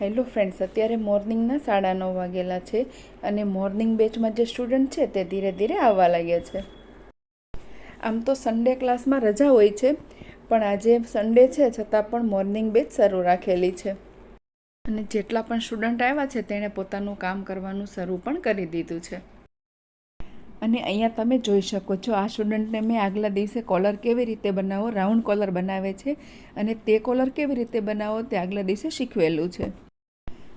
Hello friends, અત્યારે મોર્નિંગના સાડા નવ વાગેલા છે અને મોર્નિંગ બેચમાં જે સ્ટુડન્ટ છે તે ધીરે ધીરે આવવા લાગ્યા છે. આમ તો સન્ડે ક્લાસમાં રજા હોય છે, પણ આજે સન્ડે છે છતાં પણ મોર્નિંગ બેચ શરૂ રાખેલી છે. અને જેટલા પણ સ્ટુડન્ટ આવ્યા છે તેણે પોતાનું કામ કરવાનું શરૂ પણ કરી દીધું છે. અને અહીંયા તમે જોઈ શકો છો આ સ્ટુડન્ટને મેં આગલા દિવસે કોલર કેવી રીતે બનાવો, રાઉન્ડ કોલર બનાવે છે અને તે કોલર કેવી રીતે બનાવો તે આગલા દિવસે શીખવેલું છે.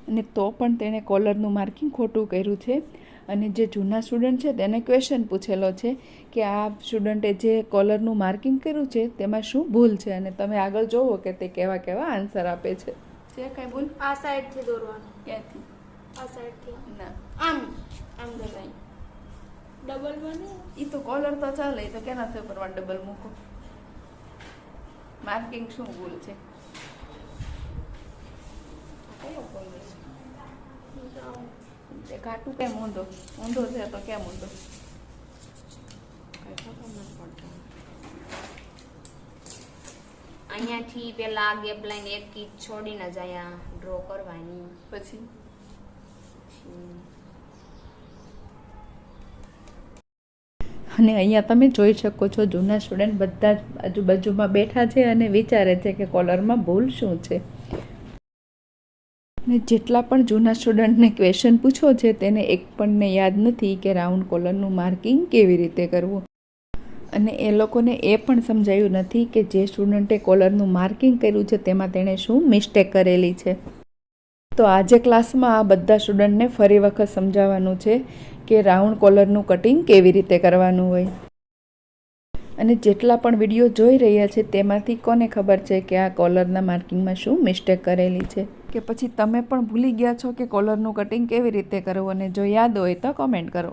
અને તો પણ તેણે કોલરનું માર્કિંગ ખોટું કર્યું છે. અને જે જૂના સ્ટુડન્ટ છે તેને ક્વેશ્ચન પૂછેલો છે કે આ સ્ટુડન્ટે જે કોલરનું માર્કિંગ કર્યું છે તેમાં શું ભૂલ છે? અને તમે આગળ જોવો કે તે કેવા કેવા આન્સર આપે છે. જે કઈ ભૂલ આ સાઈડથી દોરવાનું. ક્યાંથી? આ સાઈડથી. ના. આમ આમ દોરાય ડબલ બને એ તો કોલર તો ચાલે તો કેનાથી ઉપર ડબલ મૂકો? માર્કિંગ શું ભૂલ છે? કયો કોલર છે? ઘાટું કેમ ઊંધો? ઊંધો છે તો કેમ ઊંધો. અહીંયાથી પેલા ગેપ લાઈન એક કીટ છોડીને જ અહીંયા ડ્રો કરવાની. પછી? અને અહીંયા તમે જોઈ શકો છો જૂના સ્ટુડન્ટ બધા જ આજુબાજુમાં બેઠા છે અને વિચારે છે કે કોલરમાં ભૂલ શું છે. ને જેટલા પણ જૂના સ્ટુડન્ટને ક્વેશ્ચન પૂછો છે, તેને એક પણને યાદ નથી કે રાઉન્ડ કોલરનું માર્કિંગ કેવી રીતે કરવું. અને એ લોકોને એ પણ સમજાયું નથી કે જે સ્ટુડન્ટે કોલરનું માર્કિંગ કર્યું છે, તેમાં તેણે શું મિસ્ટેક કરેલી છે. તો આજે ક્લાસમાં આ બધા સ્ટુડન્ટને ફરી વખત સમજાવવાનું છે કે રાઉન્ડ કોલરનું કટિંગ કેવી રીતે કરવાનું હોય. અને જેટલા પણ વીડિયો જોઈ રહ્યા છે, તેમાંથી કોને ખબર છે કે આ કોલરના માર્કિંગમાં શું મિસ્ટેક કરેલી છે? કે પછી તમે પણ ભૂલી ગયા છો કે કોલરનું કટિંગ કેવી રીતે કરવું અને જો યાદ હોય તો કોમેન્ટ કરો.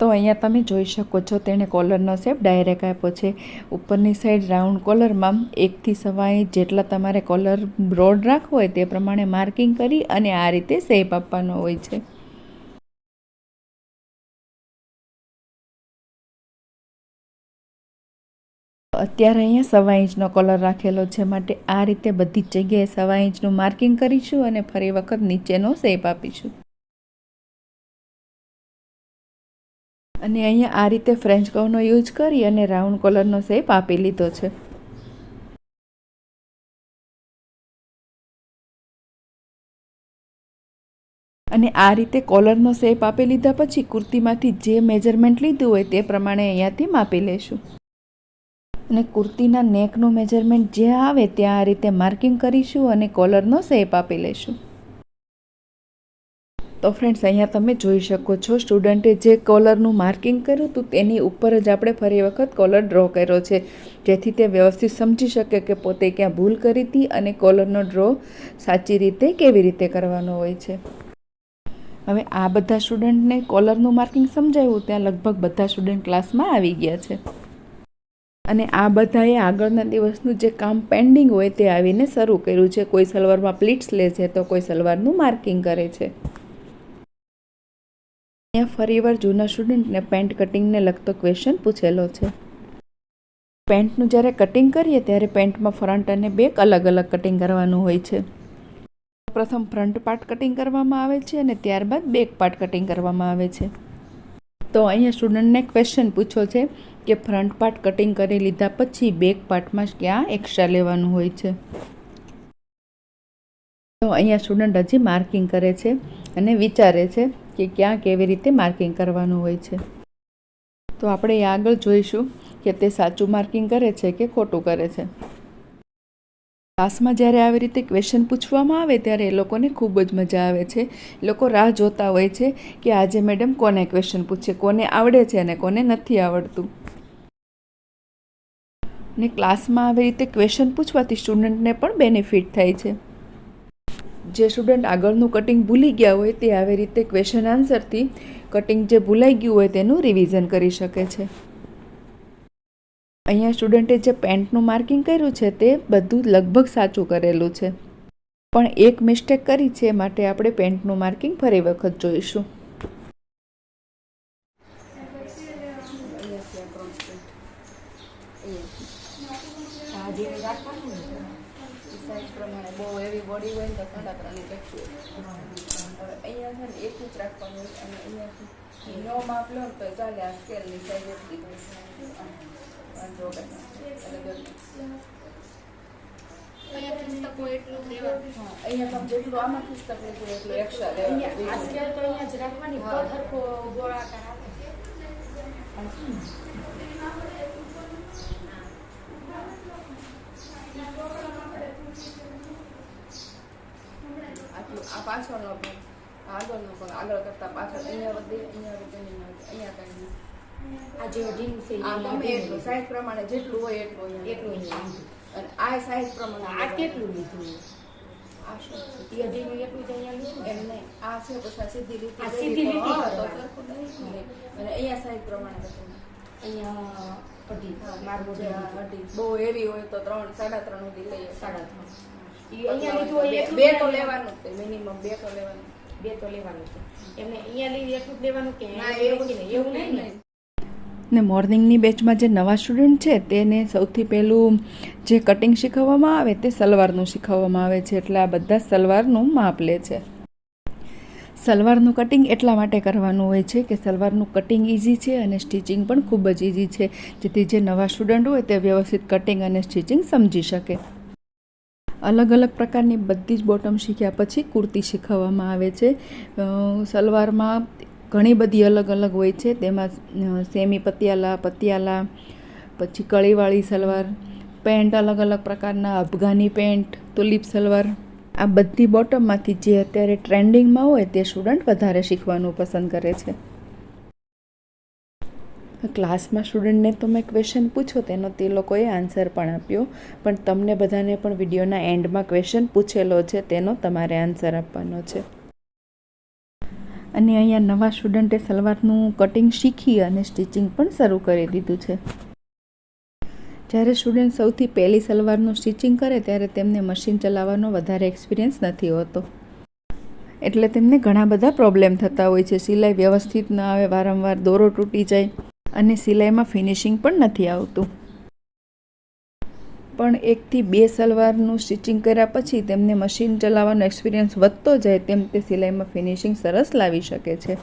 તો અહીંયા તમે જોઈ શકો છો તેણે કોલરનો શેપ ડાયરેક્ટ આપ્યો છે. ઉપરની સાઈડ રાઉન્ડ કોલરમાં એકથી સવા ઇંચ જેટલા તમારે કોલર બ્રોડ રાખવો હોય તે પ્રમાણે માર્કિંગ કરી અને આ રીતે શેપ આપવાનો હોય છે. અત્યારે અહીંયા સવા ઇંચનો કલર રાખેલો છે. માટે આ રીતે બધી જ જગ્યાએ સવા ઇંચનું માર્કિંગ કરીશું અને ફરી વખત નીચેનો શેપ આપીશું. અને અહીંયા આ રીતે ફ્રેન્ચ કવનો યુઝ કરી અને રાઉન્ડ કોલરનો શેપ આપી લીધો છે. અને આ રીતે કોલરનો શેપ આપી લીધા પછી કુર્તીમાંથી જે મેજરમેન્ટ લીધું હોય તે પ્રમાણે અહીંયાથી માપી લેશું. અને કુર્તીના નેકનું મેજરમેન્ટ જે આવે ત્યાં આ રીતે માર્કિંગ કરીશું અને કોલરનો શેપ આપી લઈશું. તો ફ્રેન્ડ્સ અહીંયા તમે જોઈ શકો છો સ્ટુડન્ટે જે કોલરનું માર્કિંગ કર્યું હતું તેની ઉપર જ આપણે ફરી વખત કોલર ડ્રો કર્યો છે. જેથી તે વ્યવસ્થિત સમજી શકે કે પોતે ક્યાં ભૂલ કરી હતી અને કોલરનો ડ્રો સાચી રીતે કેવી રીતે કરવાનો હોય છે. હવે આ બધા સ્ટુડન્ટને કોલરનું માર્કિંગ સમજાવ્યું ત્યાં લગભગ બધા સ્ટુડન્ટ ક્લાસમાં આવી ગયા છે. અને આ બધાએ આગળના દિવસનું જે કામ પેન્ડિંગ હોય તે આવીને શરૂ કર્યું છે. કોઈ સલવારમાં પ્લીટ્સ લે છે તો કોઈ સલવારનું માર્કિંગ કરે છે. અહીંયા ફરીવાર જૂના સ્ટુડન્ટને પેન્ટ કટિંગને લગતો ક્વેશ્ચન પૂછેલો છે. પેન્ટનું જ્યારે કટિંગ કરીએ ત્યારે પેન્ટમાં ફ્રન્ટ અને બેક અલગ અલગ કટિંગ કરવાનું હોય છે. પ્રથમ ફ્રન્ટ પાર્ટ કટિંગ કરવામાં આવે છે અને ત્યારબાદ બેક પાર્ટ કટિંગ કરવામાં આવે છે. તો અહીંયા સ્ટુડન્ટને ક્વેશ્ચન પૂછો છે કે ફ્રન્ટ પાર્ટ કટિંગ કરી લીધા પછી બેક પાર્ટમાં ક્યાં એક્સ્ટ્રા લેવાનું હોય છે? તો અહીંયા સ્ટુડન્ટ હજી માર્કિંગ કરે છે અને વિચારે છે કે ક્યાં કેવી રીતે માર્કિંગ કરવાનું હોય છે. તો આપણે એ આગળ જોઈશું કે તે સાચું માર્કિંગ કરે છે કે ખોટું કરે છે. ક્લાસમાં જ્યારે આવી રીતે ક્વેશ્ચન પૂછવામાં આવે ત્યારે એ લોકોને ખૂબ જ મજા આવે છે. લોકો રાહ જોતા હોય છે કે આજે મેડમ કોને ક્વેશ્ચન પૂછે, કોને આવડે છે અને કોને નથી આવડતું. ને ક્લાસમાં આવી રીતે ક્વેશ્ચન પૂછવાથી સ્ટુડન્ટને પણ બેનિફિટ થાય છે. જે સ્ટુડન્ટ આગળનું કટિંગ ભૂલી ગયા હોય તે આવી રીતે ક્વેશ્ચન આન્સરથી કટિંગ જે ભૂલાઈ ગયું હોય તેનું રિવિઝન કરી શકે છે. અહીંયા સ્ટુડન્ટે જે પેન્ટનું માર્કિંગ કર્યું છે તે બધું લગભગ સાચું કરેલું છે. પણ એક મિસ્ટેક કરી છે માટે આપણે પેન્ટનું માર્કિંગ ફરી વખત જોઈશું. નો માપ લો તો ચાલે આ સ્કેલની સાઈઝ એટલી એક્સ્ટ્રા આ પાછળનો ભાગ આ આગળનો ભાગ આગળ કરતા પાછળ અહીંયા વધે અહીંયા વધે ને અહીંયા વધે. આ જે ઢીંગ છે એ એટલું સાઈઝ પ્રમાણે જેટલું હોય એટલું એટલું અને આ સાઈઝ પ્રમાણે આ કેટલું લીધું? આ શું? એ અઢીનું એટલું જ અહીંયા લીધું એમ નહીં આ છે પછી સીધી લીટી સીધી તો લીટી? હા, તો કરવાની. સરખું નહીં. અને અહીંયા સાઈઝ પ્રમાણે અહીંયા અઢી મારું અઢી. બહુ હેવી હોય તો ત્રણ સાડા ત્રણ સુધી લઈએ સાડા ત્રણ. અહીંયા લીધું હોય બે- તો લેવાનું. જ મિનિમમ બે તો લેવાનું બે તો લેવાનું છે. એમને અહીંયા લીધું એટલું જ લેવાનું કે એવું નહીં? ને? ને મોર્નિંગની બેચમાં જે નવા સ્ટુડન્ટ છે, તેને સૌથી પહેલું જે કટિંગ શીખવવામાં આવે તે સલવારનું શીખવવામાં આવે છે. એટલે આ બધા સલવારનું માપ લે છે. સલવારનું કટિંગ એટલા માટે કરવાનું હોય છે કે સલવારનું કટિંગ ઇઝી છે અને સ્ટિચિંગ પણ ખૂબ જ ઇઝી છે. જેથી જે નવા સ્ટુડન્ટ હોય તે વ્યવસ્થિત કટિંગ અને સ્ટિચિંગ સમજી શકે. અલગ અલગ પ્રકારની બધી જ બોટમ શીખ્યા પછી કુર્તી શીખવવામાં આવે છે. સલવારમાં ઘણી બધી અલગ અલગ હોય છે. તેમાં સેમી પતિયાલા પતિયાલા, પછી કળીવાળી સલવાર, પેન્ટ અલગ અલગ પ્રકારના, અફઘાની પેન્ટ, તુલીપ સલવાર. આ બધી બોટમમાંથી જે અત્યારે ટ્રેન્ડિંગમાં હોય તે સ્ટુડન્ટ વધારે શીખવાનું પસંદ કરે છે. ક્લાસમાં સ્ટુડન્ટને તો મેં ક્વેશ્ચન પૂછો તેનો તે લોકોએ આન્સર પણ આપ્યો. પણ તમને બધાને પણ વિડીયોના એન્ડમાં ક્વેશ્ચન પૂછેલો છે તેનો તમારે આન્સર આપવાનો છે. અને અહીંયા નવા સ્ટુડન્ટે સલવારનું કટિંગ શીખી અને સ્ટિચિંગ પણ શરૂ કરી દીધું છે. જ્યારે સ્ટુડન્ટ સૌથી પહેલી સલવારનું સ્ટિચિંગ કરે ત્યારે તેમને મશીન ચલાવવાનો વધારે એક્સપિરિયન્સ નથી હોતો. એટલે તેમને ઘણા બધા પ્રોબ્લેમ થતા હોય છે. સિલાઈ વ્યવસ્થિત ન આવે, વારંવાર દોરો તૂટી જાય અને સિલાઈમાં ફિનિશિંગ પણ નથી આવતું. પણ એકથી બે સલવારનું સ્ટિચિંગ કર્યા પછી તેમને મશીન ચલાવવાનો એક્સપિરિયન્સ વધતો જાય તેમ તે સિલાઈમાં ફિનિશિંગ સરસ લાવી શકે છે.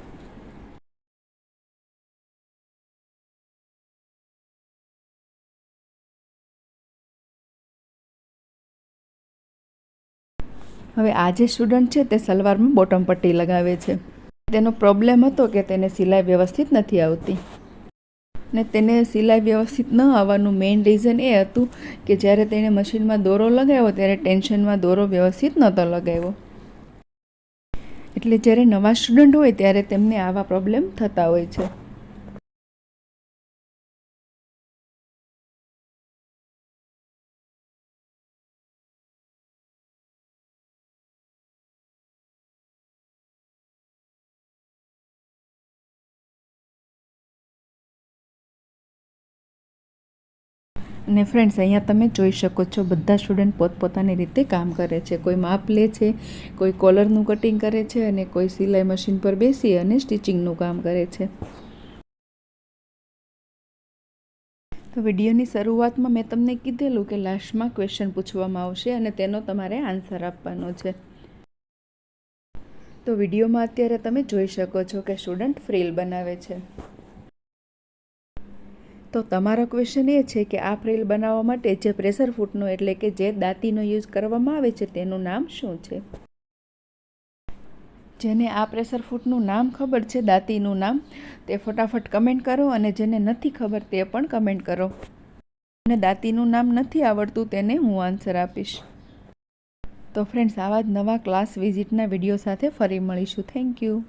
હવે આ જે સ્ટુડન્ટ છે તે સલવારમાં બોટમ પટ્ટી લગાવે છે. તેનો પ્રોબ્લેમ હતો કે તેને સિલાઈ વ્યવસ્થિત નથી આવતી. ને તેને સિલાઈ વ્યવસ્થિત ન આવવાનું મેઇન રીઝન એ હતું કે જ્યારે તેણે મશીનમાં દોરો લગાવ્યો ત્યારે ટેન્શનમાં દોરો વ્યવસ્થિત નહોતો લગાવ્યો. એટલે જ્યારે નવા સ્ટુડન્ટ હોય ત્યારે તેમને આવા પ્રોબ્લેમ થતા હોય છે. અને ફ્રેન્ડ્સ અહીંયા તમે જોઈ શકો છો, બધા સ્ટુડન્ટ પોતપોતાની રીતે કામ કરે છે. કોઈ માપ લે છે, કોઈ કોલરનું કટિંગ કરે છે અને કોઈ સિલાઈ મશીન પર બેસી અને સ્ટિચિંગનું કામ કરે છે. તો વિડીયોની શરૂઆતમાં મેં તમને કીધેલું કે લાસ્ટમાં ક્વેશ્ચન પૂછવામાં આવશે અને તેનો તમારે આન્સર આપવાનો છે. તો વિડીયોમાં અત્યારે તમે જોઈ શકો છો કે સ્ટુડન્ટ ફ્રીલ બનાવે છે. તો તમારો ક્વેશ્ચન એ છે કે આ ફ્રીલ બનાવવા માટે જે પ્રેશર ફૂટનો એટલે કે જે દાંતીનો યુઝ કરવામાં આવે છે તેનું નામ શું છે? જેને આ પ્રેશર ફૂટનું નામ ખબર છે, દાંતીનું નામ, તે ફટાફટ કમેન્ટ કરો અને જેને નથી ખબર તે પણ કમેન્ટ કરો. અને દાંતીનું નામ નથી આવડતું તેને હું આન્સર આપીશ. તો ફ્રેન્ડ્સ આવા જ નવા ક્લાસ વિઝિટના વીડિયો સાથે ફરી મળીશું. Thank you